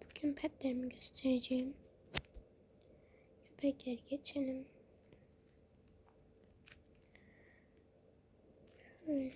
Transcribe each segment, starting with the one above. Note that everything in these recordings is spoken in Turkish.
Bugün petlerimi göstereceğim. Köpekleri geçelim. Şöyle.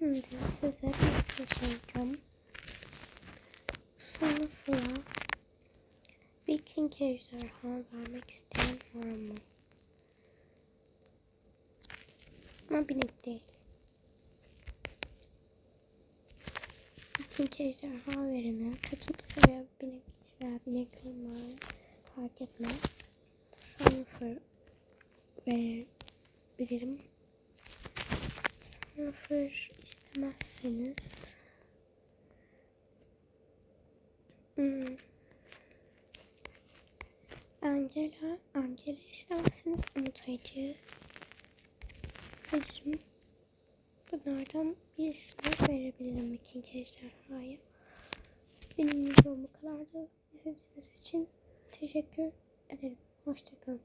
Şimdi size göstereceğim. Sınıfına Viking ejderha vermek isteyen var mı? Ama binek değil. Viking ejderha verene kaçıncı seviye binek veya binekli var fark etmez. Sınıfı verebilirim. Sınıfır istemezseniz hmm. Angela, Angela istemezseniz unutayıcı veririm. Bunlardan birisini verebilirim ikinci ejderhaya. Benim videom bu kadardı. İzlediğiniz için teşekkür ederim. Hoşçakalın.